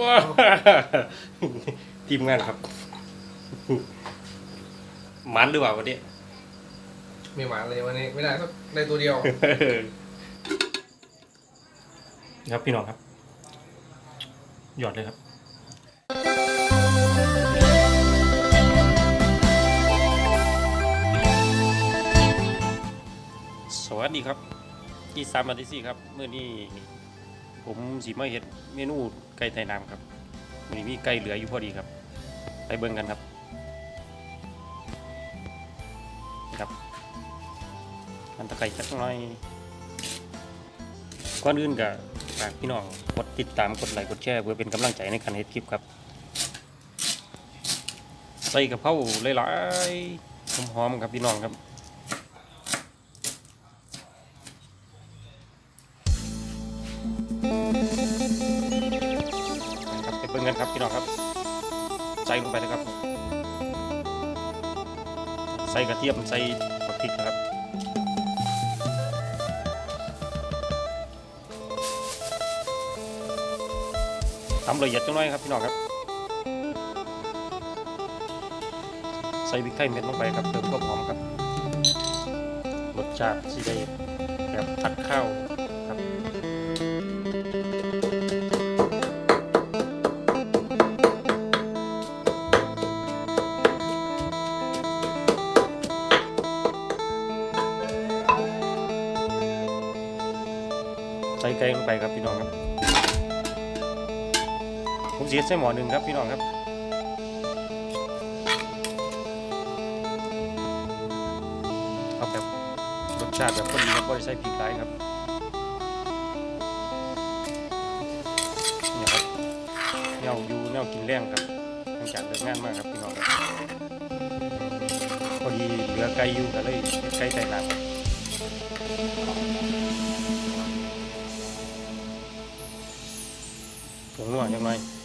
ว้าทีมงานครับ มันหรือเปล่าวันนี้ ไม่หวานเลยวันนี้ ไม่ได้ก็ได้ตัวเดียว ครับพี่น้องครับ หยอดเลยครับสวัสดีครับที่สามมาที่สี่ครับเมื่อนี้ผมสีมาเห็ดเมนู ไก่ไทยน้ำครับวันนี้มีไก่เหลืออยู่พอดีครับ ไปเบิ่งกันครับครับอันตะไคร้จักหน่อยก่อนอื่นก็ฝากพี่น้องกดติดตามกดไลค์กดแชร์เพื่อเป็นกำลังใจในการเฮ็ดคลิปครับใส่กระเพราหลายๆหอมๆครับพี่น้องครับ พี่น้องครับ ใส่ลงไปเลยครับ ใส่กระเทียมใส่ผักพริกนะครับตำละเอียดจังหน่อยครับพี่น้องครับ ใส่พริกไทยเม็ดลงไปครับเติมความหอมครับ รสชาติสีได้แบบผัดข้าว งไปครับพี่น้องครับ ผมเสียใส่หมอหนึ่งครับพี่น้องครับเอาแบบรสชาติแบบพอดีครับบริใส่พริกหลายครับเนี่ยครับแนวอยู่แนวกินแรงครับหลังจากเลิกงานมากครับพี่น้องครับพอดีเหลือไก่อยู่ก็เลยเฮ็ดไก่ใส่น้ำครับ ผงนัวยั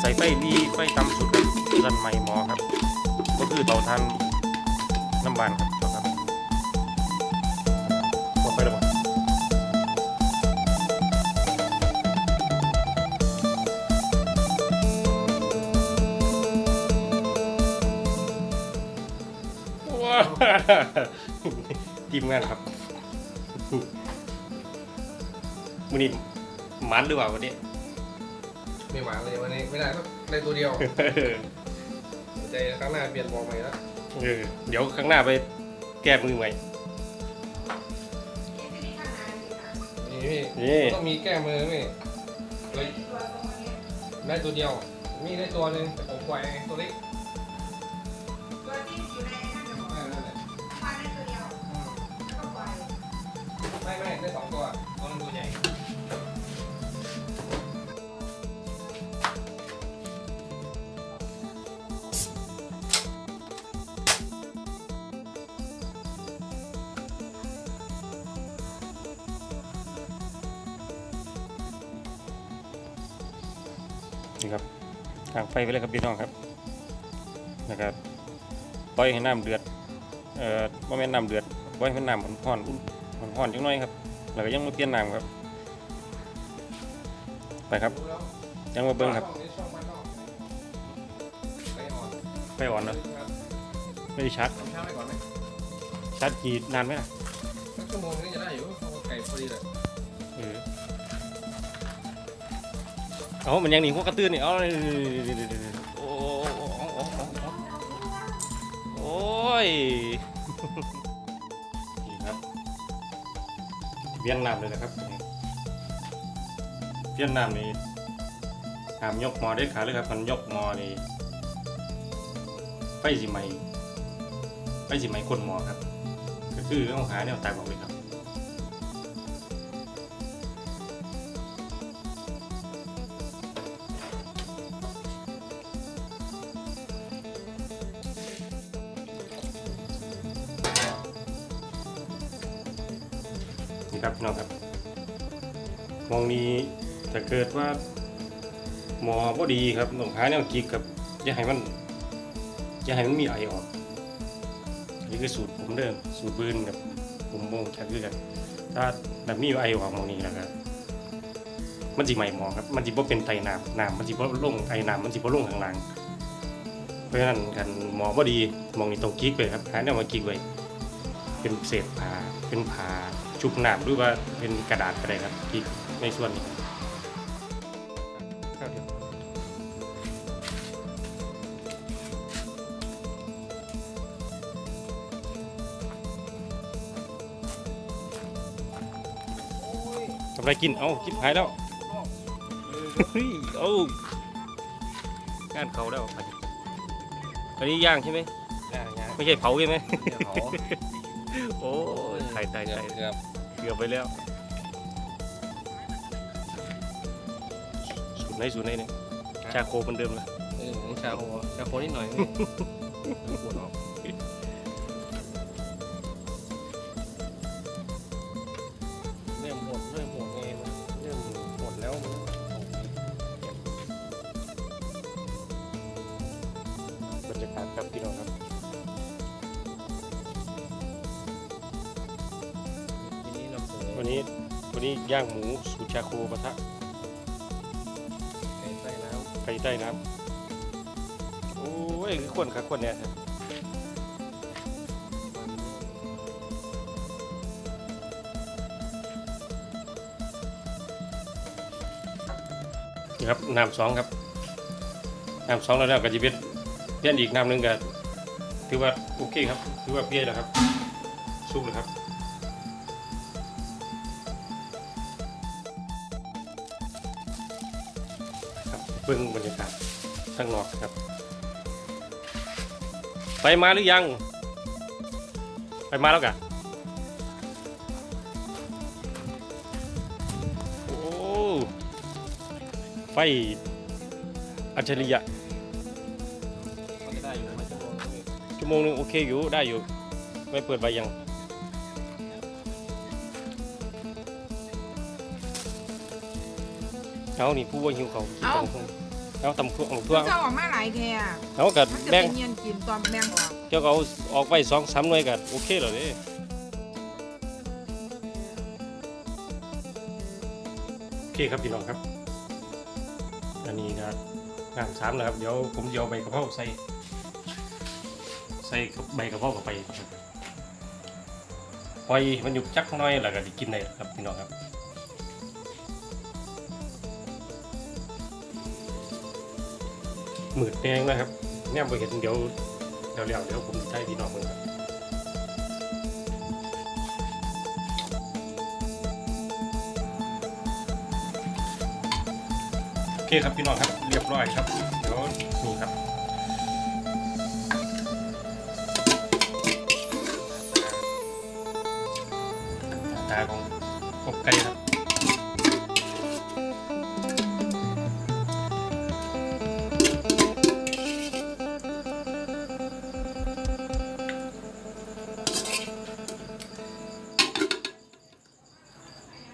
ใส่ไฟนี่ไฟต่ำสุดครับรันไหม้หมอครับ ก็คือเตาทานน้ำบานครับครับหมดไปแล้วบ่ว้าทีมงานครับมือนี้มันหรือเปล่าวันนี้ ไม่หวานเลยวันนี้ไม่ได้ก็ได้ตัวเดียวใจครั้งหน้าเปลี่ยนบอกใหม่แล้วเออเดี๋ยวข้างหน้าไปแก้มือใหม่นี่พี่นี่ต้องมีแก้มือพี่เลยได้ตัวเดียว มีได้ตัวหนึ่งแต่ผมปล่อยตัวเล็กไม่ไม่ไม่ไม่ได้สองตัวตัวนึงตัวใหญ่ ครับทางไฟไปเลยครับพี่น้องครับนะครับปล่อยให้น้ำเดือดเอ่อว่าแม่นน้ำเดือดปล่อยให้น้ำมันร้อนอุ่นมันร้อนจังน้อยครับแล้วก็ยังมาเปลี่ยนน้ำครับ ไปครับ ยังมาเบิ้งครับไปอ่อนไฟอ่อนเนอะไม่ได้ชัดชัดกี่นานไหมล่ะชั่วโมงนี้จะได้อยู่เพราะว่าไก่พอดีเลย เอามันยังหนีพวกกระตื้นนี่เอาโอ้โอ้ยนี่ครับเวียนน้ำเลยนะครับเวียนน้ำนี่หามยกหมอได้ขาเลยครับมันยกหมอนี่ไฟสิไหมไฟสิไหมคนหมอครับ ก็คือต้องหาแนวตายบอกเลยครับ ครับพี่น้องครับมองนี้ถ้าเกิดว่าหมอบ่ดีครับต้องหาแนวกิกครับอย่าให้มันอย่าให้มันมีไอออกนี่คือสูตรผมเดิมสูตรบืนกับผมโมงชักคือกัน ถ้าแบบมีไอออกมองนี้แล้วก็มันสิใหม่หมอครับ มันสิบ่เป็นไตน้ำน้ำมันสิบ่ลงไอน้ำมันสิบ่ลงข้างล่างเพราะฉะนั้นกันหมอบ่ดีมองนี่ต้องกิ๊กไว้ครับหาแนวมากิ๊กไว้เป็นเศษผ้าเป็นผ้า ชุบน้ำหรือว่าเป็นกระดาษก็ได้ครับกิ๊กในส่วนนี้ครับเดี๋ยวทำอะไรกิน เอ้าคิดหายแล้วเฮ้ยเอ้างานเขาแล้วอันนี้อันนี้ย่างใช่ไหมย่างย่างไม่ใช่เผาใช่ไหมเดี๋ยวเผา โอ้ยตายตายเกือตาบยเกือบเกือบไปแล้วสูตรไหนสูตรไหนเนี่ยชาโคเหมือนเดิมเลยเออชาโคชาโคนิดหน่อยนี่ปวดออก นอวันนี้วันนี้ย่างหมูสูตรชาโคปะทะไก่ใต้น้ไก่ใต้น้ำโอ้ยคือคนครับคนเนี่ยครับำนี่ครับน้ำสองครับน้ำสองแล้วแล้วก็จะเป็นเปลี่ยนอีกน้ำหนึ่งก็ถือว่าโอเคครับถือว่าเปรี้ยแล้วครับสุกเลยครับ ครับเบิ่งบรรยากาศข้างนอกครับ ไปมาหรือยัง ไปมาแล้วกะโอ้ไฟอัจฉริยะมันจะได้อยู่ไหมชั่วโมงนึงชั่วโมงหนึงโอเคอยู่ได้อยู่ ไม่เปิดใบยัง เอานี่ผู้ว่าหิวเขาวกินเอ้าตำบักหุ่งเอาตำทั่วเอาทั่วเจ้าออกมาหลายแค่เอากัมันจะแบ่งเป็นเงียนกินตอนแบ่งออกเจ้าก็เอาออกไปสองสามหน่วยกันโอเคแล้วเด้โอเคครับพี่น้องครับ อันนี้ก็น้ำสามนะครับ เดี๋ยวผมจะเอาใบกะเพราใส่ ใส่ใบกะเพราเข้าไปครับปล่อยมันอยู่จักหน้อยแล้วก็ได้กินได้ครับพี่น้องครับ มืดแดงนะครับเนี่ยไปเห็นเดี๋ยวเดี๋ยวเดี๋ยวเดี๋ยวผมจะให้พี่น้องมึงครับโอเคครับพี่น้องครับเรียบร้อยครับเดี๋ยวนี่ครับ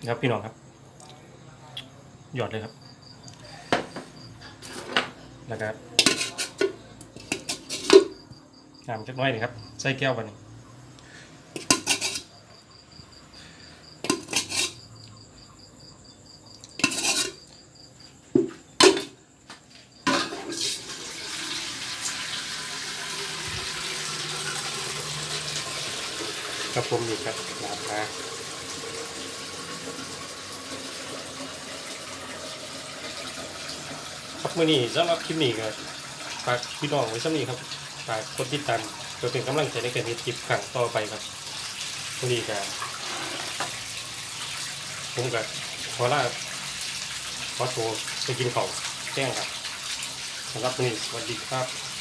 ครับพี่น้องครับ หยอดเลยครับ แล้วก็น้ำจักน้อยหนึงครับ ใส่แก้วไปนี่ครับผมนี่ครับน้ำปลา ครับ มื่อนี้สำหรับคลิปนี้ก็ฝากพี่น้องไว้สำนี้ครับฝากคนติดตามเพื่อเป็นกำลังใจในการเฮ็ดคลิปครั้งต่อไปครับมื่อนี้ก็ผมก็ขอลาขอตัวไปกินข้าวแจ้งครับสำหรับมือนี้สวัสดีครับ